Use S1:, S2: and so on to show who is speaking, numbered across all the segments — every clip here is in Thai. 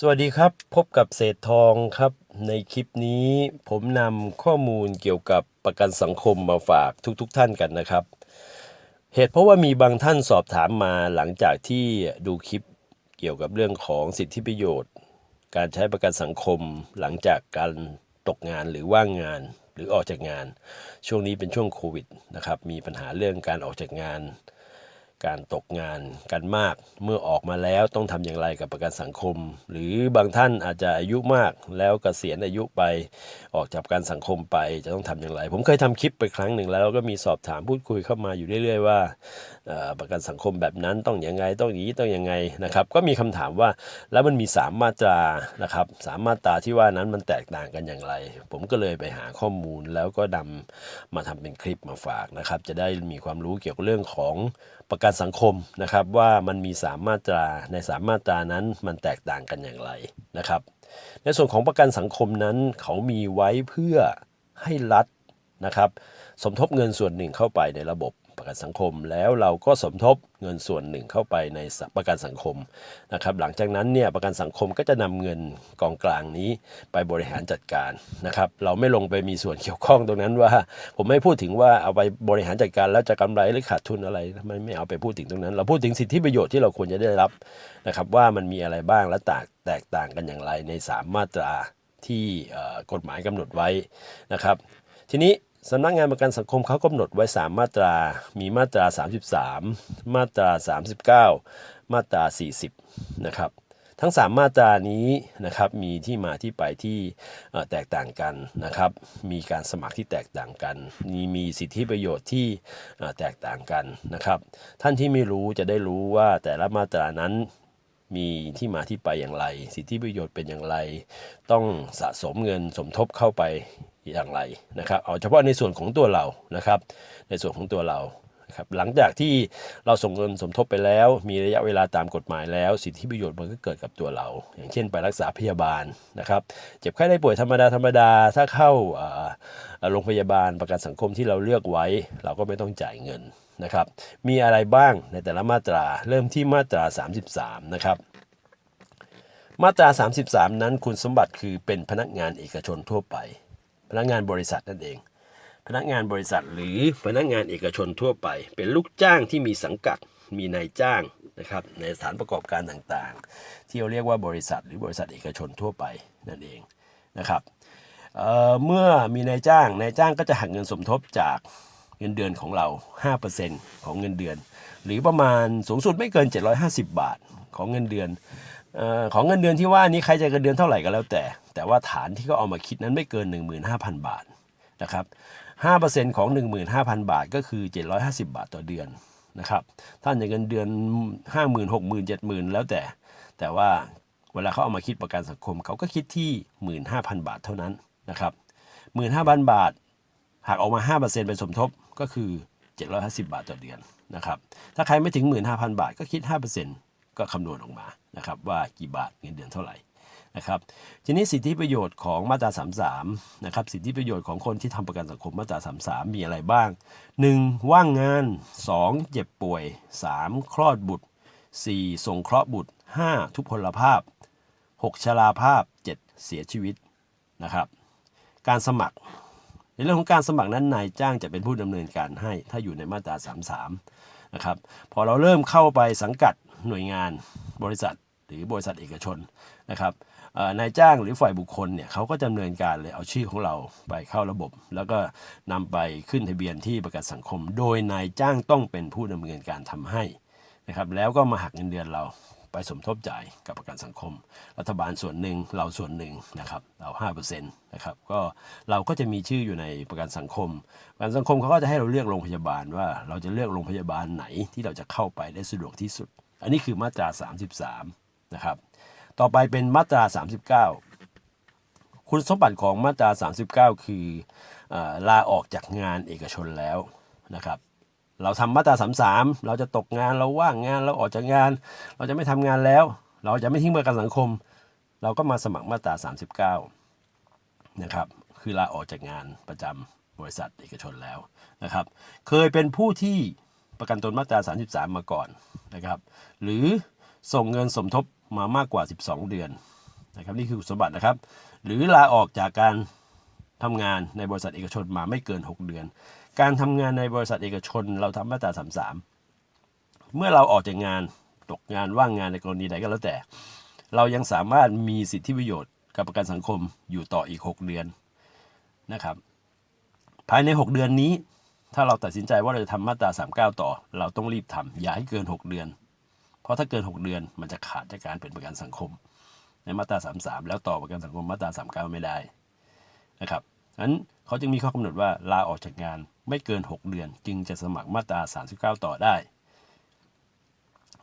S1: สวัสดีครับ พบกับเศษทองครับ ในคลิปนี้ผมนำข้อมูลเกี่ยวกับประกันสังคมมาฝากทุกๆทท่านกันนะครับ เหตุเพราะว่ามีบางท่านสอบถามมาหลังจากที่ดูคลิปเกี่ยวกับเรื่องของสิทธิประโยชน์ การใช้ประกันสังคมหลังจากการตกงานหรือว่างงานหรือออกจากงาน ช่วงนี้เป็นช่วงโควิดนะครับมีปัญหาเรื่องการออกจากงาน การตกงานกันมาก เมื่อออกมาแล้วต้องทำอย่างไรกับประกันสังคม หรือบางท่านอาจจะอายุมากแล้วกเกษียณอายุไปออกจากประกันสังคมไปจะต้องทำอย่างไร ผมเคยทำคลิปไปครั้งหนึ่งแล้วก็มีสอบถามพูดคุยเข้ามาอยู่เรื่อย ๆ ว่าประกันสังคมแบบนั้นต้องอยังไงต้องอย่างนี้ต้องอยังไงนะครับ ก็มีคำถามว่าแล้วมันมีสามมาตรานะครับสามมาตราที่ว่านั้นมันแตกต่างกันอย่างไร ผมก็เลยไปหาข้อมูลแล้วก็นำมาทำเป็นคลิปมาฝากนะครับ จะได้มีความรู้เกี่ยวกับเรื่องของประกันการสังคมนะครับว่ามันมีสามมาตราในสามมาตรานั้นมันแตกต่างกันอย่างไรนะครับ ในส่วนของประกันสังคมนั้นเขามีไว้เพื่อให้รัฐนะครับ สมทบเงินส่วนหนึ่งเข้าไปในระบบ กันสังคม แล้วเราก็สมทบเงินส่วนหนึ่งเข้าไปในประกันสังคมนะครับหลังจากนั้นเนี่ยประกันสังคมก็จะนำเงินกองกลางนี้ไปบริหารจัดการนะครับเราไม่ลงไปมีส่วนเกี่ยวข้องตรงนั้นว่า ผมไม่พูดถึงว่าเอาไปบริหารจัดการแล้วจะกำไรหรือขาดทุนอะไรไม่ไม่เอาไปพูดถึงตรงนั้น เราพูดถึงสิทธิประโยชน์ที่เราควรจะได้รับนะครับว่ามันมีอะไรบ้างและแตกแตกต่างกันอย่างไรใน 3 มาตราที่กฎหมายกำหนดไว้นะครับทีนี้ สำนักงานประกันสังคมเขากำหนดไว้ 3 มาตรา มีมาตรา 33 มาตรา 39 มาตรา 40 นะครับ ทั้ง 3 มาตรานี้นะครับ มีที่มาที่ไปที่แตกต่างกันนะครับ มีการสมัครที่แตกต่างกัน มีมีสิทธิประโยชน์ที่แตกต่างกันนะครับ ท่านที่ไม่รู้จะได้รู้ว่าแต่ละมาตรานั้นมีที่มาที่ไปอย่างไร สิทธิประโยชน์เป็นอย่างไร ต้องสะสมเงินสมทบเข้าไป อย่างไรนะครับ เอาเฉพาะในส่วนของตัวเรานะครับ ในส่วนของตัวเรานะครับหลังจากที่เราส่งเงินสมทบไปแล้ว มีระยะเวลาตามกฎหมายแล้ว สิทธิประโยชน์มันก็เกิดกับตัวเรา อย่างเช่นไปรักษาพยาบาลนะครับ เจ็บไข้ได้ป่วยธรรมดาธรรมดาถ้าเข้าโรงพยาบาลประกันสังคมที่เราเลือกไว้ เราก็ไม่ต้องจ่ายเงินนะครับ มีอะไรบ้างในแต่ละมาตราเริ่มที่มาตรา 33 นะครับมาตรา 33 นั้นคุณสมบัติคือเป็นพนักงานเอกชนทั่วไป พนักงานบริษัทนั่นเอง พนักงานบริษัทหรือพนักงานเอกชนทั่วไป เป็นลูกจ้างที่มีสังกัดมีนายจ้างนะครับในสถานประกอบการต่างๆ ที่เราเรียกว่าบริษัทหรือบริษัทเอกชนทั่วไปนั่นเองนะครับเเมื่อมีนายจ้างนายจ้างก็จะหักเงินสมทบจากเงินเดือนของเรา 5%ของเงินเดือน หรือประมาณสูงสุดไม่เกิน 750 บาทของเงินเดือน ของเงินเดือนที่ว่านี้ใครจะเงินเดือนเท่าไหร่ก็แล้วแต่ แต่ว่าฐานที่เขาเอามาคิดนั้นไม่เกิน 15,000 บาทนะครับ5%ของ 15,000 บาทก็คือ 750 บาทต่อเดือนนะครับท่านจะเงินเดือน 50,000 60,000 70,000 แล้วแต่ แต่ว่าเวลาเขาเอามาคิดประกันสังคมเขาก็คิดที่ 15,000 บาทเท่านั้นนะครับ15,000 บาทหากออกมา 5%เป็นสมทบก็คือ 750 บาทต่อเดือนนะครับถ้าใครไม่ถึง 15,000 บาทก็คิด 5% ก็คำนวณออกมานะครับว่ากี่บาทเงินเดือนเท่าไหร่นะครับทีนี้สิทธิประโยชน์ของมาตรา 33นะครับสิทธิประโยชน์ของคนที่ทำประกันสังคมมาตรา 33 มีอะไรบ้าง 1. ว่างงาน 2. เจ็บป่วย 3. คลอดบุตร 4. ส่งเคราะห์บุตร 5. ทุพพลภาพ 6. ชราภาพ 7. เสียชีวิตนะครับการสมัคร ในเรื่องของการสมัครนั้นนายจ้างจะเป็นผู้ดำเนินการให้ถ้าอยู่ในมาตรา 33นะครับพอเราเริ่มเข้าไปสังกัด หน่วยงานบริษัทหรือบริษัทเอกชนนะครับนายจ้างหรือฝ่ายบุคคลเนี่ยเขาก็ดำเนินการเลยเอาชื่อของเราไปเข้าระบบ แล้วก็นำไปขึ้นทะเบียนที่ประกันสังคม โดยนายจ้างต้องเป็นผู้ดำเนินการทำให้นะครับแล้วก็มาหักเงินเดือนเราไปสมทบจ่ายกับประกันสังคม รัฐบาลส่วนหนึ่งเราส่วนหนึ่งนะครับเรา5%นะครับก็เราก็จะมีชื่ออยู่ในประกันสังคม ประกันสังคมเขาก็จะให้เราเลือกโรงพยาบาลว่าเราจะเลือกโรงพยาบาลไหนที่เราจะเข้าไปได้สะดวกที่สุด อันนี้คือมาตรา 33 นะครับ ต่อไปเป็นมาตรา 39 คุณสมบัติของมาตรา 39 คือเออลาออกจากงานเอกชนแล้วนะครับเราทำมาตรา33เราจะตกงานเราว่างงานเราออกจากงาน เราจะไม่ทำงานแล้ว เราจะไม่ทิ้งประกันสังคม เราก็มาสมัครมาตรา 39 นะครับ คือลาออกจากงานประจำบริษัทเอกชนแล้วนะครับ เคยเป็นผู้ที่ ประกันตนมาตรา 33 มาก่อนนะครับหรือส่งเงินสมทบมามากกว่า 12 เดือนนะครับนี่คือคุณสมบัตินะครับ หรือลาออกจากการทำงานในบริษัทเอกชนมาไม่เกิน 6 เดือน การทำงานในบริษัทเอกชนเราทำมาตรา 33 เมื่อเราออกจากงานตกงานว่างงานในกรณีใดก็แล้วแต่ เรายังสามารถมีสิทธิประโยชน์กับประกันสังคมอยู่ต่ออีก 6 เดือนนะครับ ภายใน 6 เดือนนี้ ถ้าเราตัดสินใจว่าเราจะทำมาตรา 39 ต่อ เราต้องรีบทำอย่าให้เกิน 6 เดือน เพราะถ้าเกิน 6 เดือนมันจะขาดจากการเป็นประกันสังคม ในมาตรา 33 แล้วต่อประกันสังคมมาตรา 39 ไม่ได้นะครับงั้นเขาจึงมีข้อกำหนดว่าลาออกจากงานไม่เกิน 6 เดือน จึงจะสมัครมาตรา 39 ต่อได้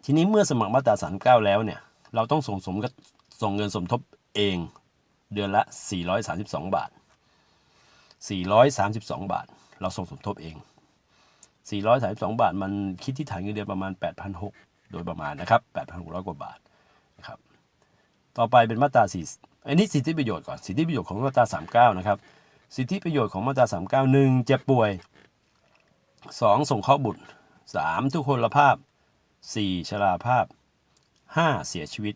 S1: ทีนี้เมื่อสมัครมาตรา 39 แล้วเนี่ยเราต้องส่งสมกับส่งเงินสมทบเองเดือนละ 432 บาท 432 บาท เราส่งสมทบเอง 432 บาทมันคิดที่ฐานเงินเดือนประมาณ 8,600 โดยประมาณนะครับ 8,600 กว่าบาทนะครับ ต่อไปเป็นมาตรา4อันนี้สิทธิประโยชน์ก่อน สิทธิประโยชน์ของมาตรา 39 นะครับ สิทธิประโยชน์ของมาตรา 39 1 เจ็บป่วย 2 ส่งเคราะห์บุตร 3 ทุกพลภาพ 4 ชราภาพ 5 เสียชีวิต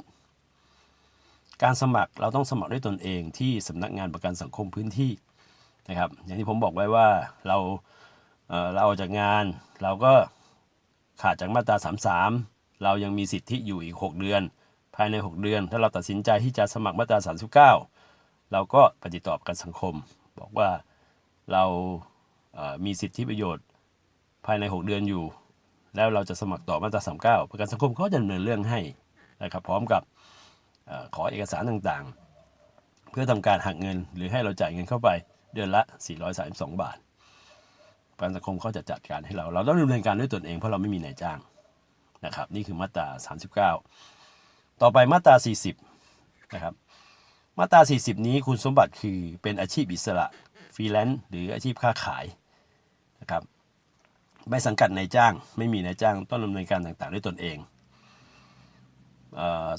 S1: การสมัครเราต้องสมัครด้วยตนเองที่สำนักงานประกันสังคมพื้นที่ นะครับ อย่างที่ผมบอกไว้ว่าเราเเราออกจากงาน เราก็ขาดจากมาตรา 33 เรายังมีสิทธิอยู่อีก 6 เดือน ภายใน 6 เดือน ถ้าเราตัดสินใจที่จะสมัครมาตรา 39 เราก็ปฏิตอบกันสังคม บอกว่าเราเมีสิทธิประโยชน์ภายใน 6 เดือนอยู่ แล้วเราจะสมัครต่อมาตรา39 ประกันสังคมเขาจะดำเนินเรื่องให้นะครับพร้อมกับอขอเอกสารต่างๆ เพื่อทำการหักเงินหรือให้เราจ่ายเงินเข้าไป เดือนละ 432 บาท ประกันสังคมเขาจะจัดการให้เรา เราต้องดำเนินการด้วยตนเองเพราะเราไม่มีนายจ้างนะครับ นี่คือมาตรา 39 ต่อไปมาตรา 40 นะครับ มาตรา 40 นี้คุณสมบัติคือเป็นอาชีพอิสระฟรีแลนซ์หรืออาชีพค้าขายนะครับไม่สังกัดนายจ้าง ไม่มีนายจ้างต้องดำเนินการต่างๆ ด้วยตนเองเออ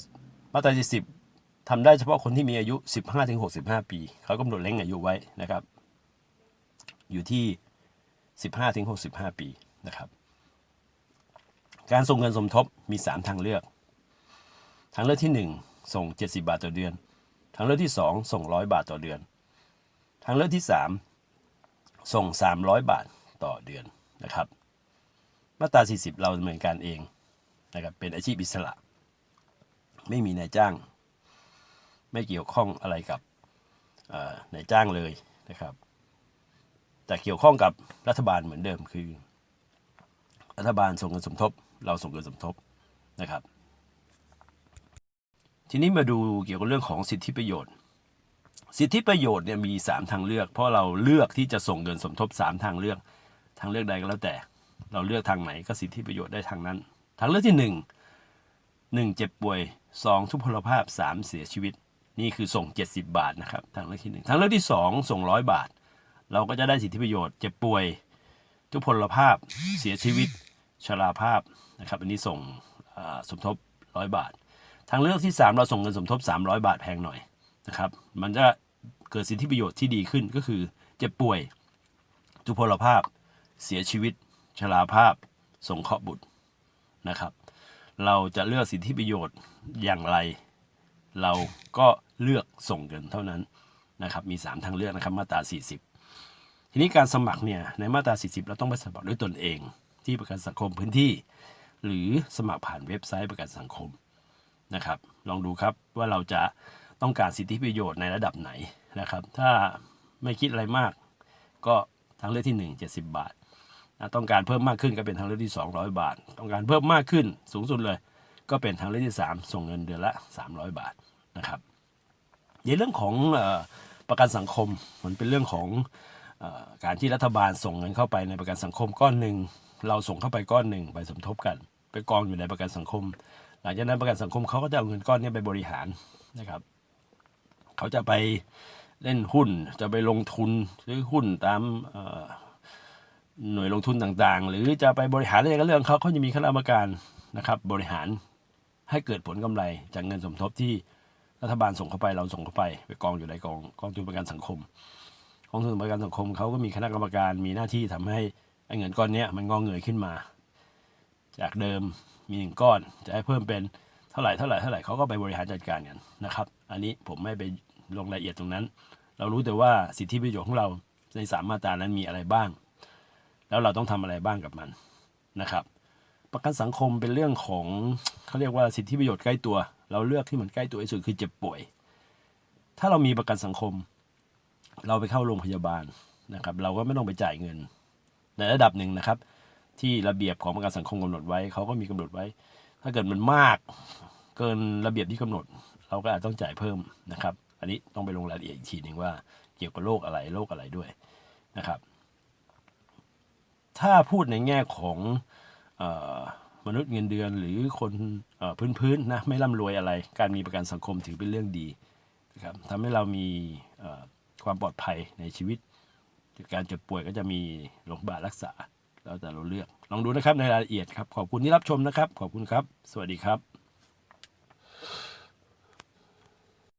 S1: มาตรา 40 ทำได้เฉพาะคนที่มีอายุ 15-65 ปี เขากำหนดเล้งอายุไว้นะครับ อยู่ที่ 15-65 ปีนะครับ การส่งเงินสมทบมี 3 ทางเลือก ทางเลือกที่ 1 ส่ง 70 บาทต่อเดือน ทางเลือกที่ 2 ส่ง 100 บาทต่อเดือน ทางเลือกที่ 3 ส่ง 300 บาทต่อเดือนนะครับ มาตรา 40 เราดำเนินการเองนะครับ เป็นอาชีพอิสระ ไม่มีนายจ้าง ไม่เกี่ยวข้องอะไรกับนายจ้างเลยนะครับ แต่เกี่ยวข้องกับรัฐบาลเหมือนเดิมคือ รัฐบาลส่งเงินสมทบ เราส่งเงินสมทบนะครับ ทีนี้มาดูเกี่ยวกับเรื่องของสิทธิประโยชน์ สิทธิประโยชน์เนี่ยมี 3 ทางเลือก เพราะเราเลือกที่จะส่งเงินสมทบ 3 ทางเลือก ทางเลือกใดก็แล้วแต่ เราเลือกทางไหนก็สิทธิประโยชน์ได้ทางนั้น ทางเลือกที่ 1 1 เจ็บป่วย 2 ทุพพลภาพ 3 เสียชีวิต นี่คือส่ง 70 บาทนะครับทางเลือกที่ 1 ทางเลือกที่ 2 ส่ง 100 บาท เราก็จะได้สิทธิประโยชน์เจ็บป่วย ทุพพลภาพเสียชีวิตชราภาพนะครับอันนี้ส่งสมทบ 100 บาท ทางเลือกที่ 3 เราส่งเงินสมทบ 300 บาทแพงหน่อยนะครับมันจะเกิดสิทธิประโยชน์ที่ดีขึ้นก็คือเจ็บป่วย ทุพพลภาพ เสียชีวิต ชราภาพ สงเคราะห์บุตรนะครับ เราจะเลือกสิทธิประโยชน์อย่างไร เราก็เลือกส่งเงินเท่านั้นนะครับมี 3 ทางเลือกนะครับมาตรา 40 ทีนี้การสมัครเนี่ยในมาตรา 40 เราต้องไปสมัครด้วยตนเอง ที่ประกันสังคมพื้นที่ หรือสมัครผ่านเว็บไซต์ประกันสังคมนะครับลองดูครับว่าเราจะต้องการสิทธิประโยชน์ในระดับไหนนะครับ ถ้าไม่คิดอะไรมาก ก็ทางเลือกที่ 1 70 บาทนะต้องการเพิ่มมากขึ้นก็เป็นทางเลือกที่ 200 บาท ต้องการเพิ่มมากขึ้นสูงสุดเลย ก็เป็นทางเลือกที่ 3 ส่งเงินเดือนละ 300 บาท นะครับ ในเรื่องของอประกันสังคมมันเป็นเรื่องของอการที่รัฐบาลส่งเงินเข้าไปในประกันสังคมก้อนหนึ่งเราส่งเข้าไปก้อนหนึ่งไปสมทบกัน ไปกองอยู่ในประกันสังคม หลังจากนั้นประกันสังคมเขาก็จะเอาเงินก้อนนี้ไปบริหารนะครับเขาจะไปเล่นหุ้นจะไปลงทุนซื้อหุ้นตามหน่วยลงทุนต่างๆ หรือจะไปบริหารอะไรก็เรื่องเขาเขาจะมีคณะกรรมการนะครับบริหารให้เกิดผลกำไรจากเงินสมทบที่ รัฐบาลส่งเข้าไปเราส่งเข้าไป ไปกองอยู่ในกองกองทุนประกันสังคมกองทุนประกันสังคมเขาก็มีคณะกรรมการมีหน้าที่ทำให้ไอ้เงินก้อนนี้มันงอเงยขึ้นมา จากเดิมมีหนึ่งก้อนจะให้เพิ่มเป็นเท่าไหร่เท่าไหร่เท่าไหร่เขาก็ไปบริหารจัดการกันนะครับ อันนี้ผมไม่ไปลงรายละเอียดตรงนั้น เรารู้แต่ว่าสิทธิประโยชน์ของเราในสามมาตรานั้นมีอะไรบ้าง แล้วเราต้องทำอะไรบ้างกับมันนะครับ ประกันสังคมเป็นเรื่องของเขาเรียกว่าสิทธิประโยชน์ใกล้ตัว เราเลือกที่มันใกล้ตัวที่สุดคือเจ็บป่วย ถ้าเรามีประกันสังคม เราไปเข้าโรงพยาบาลนะครับ เราก็ไม่ต้องไปจ่ายเงิน ในระดับหนึ่งนะครับ ที่ระเบียบของประกันสังคมกำหนดไว้เขาก็มีกำหนดไว้ ถ้าเกิดมันมากเกินระเบียบที่กำหนด เราก็อาจต้องจ่ายเพิ่มนะครับ อันนี้ต้องไปลงรายละเอียดอีกทีหนึ่งว่าเกี่ยวกับโรคอะไรโรคอะไรด้วยนะครับ ถ้าพูดในแง่ของอ มนุษย์เงินเดือนหรือคนอพื้นๆนะไม่ร่ำรวยอะไร การมีประกันสังคมถือเป็นเรื่องดีนะครับทำให้เรามีความปลอดภัยในชีวิต การเจ็บป่วยก็จะมีโรงพยาบาลรักษา แล้วแต่เราเลือก ลองดูนะครับในรายละเอียดครับ ขอบคุณที่รับชมนะครับ ขอบคุณครับ สวัสดีครับ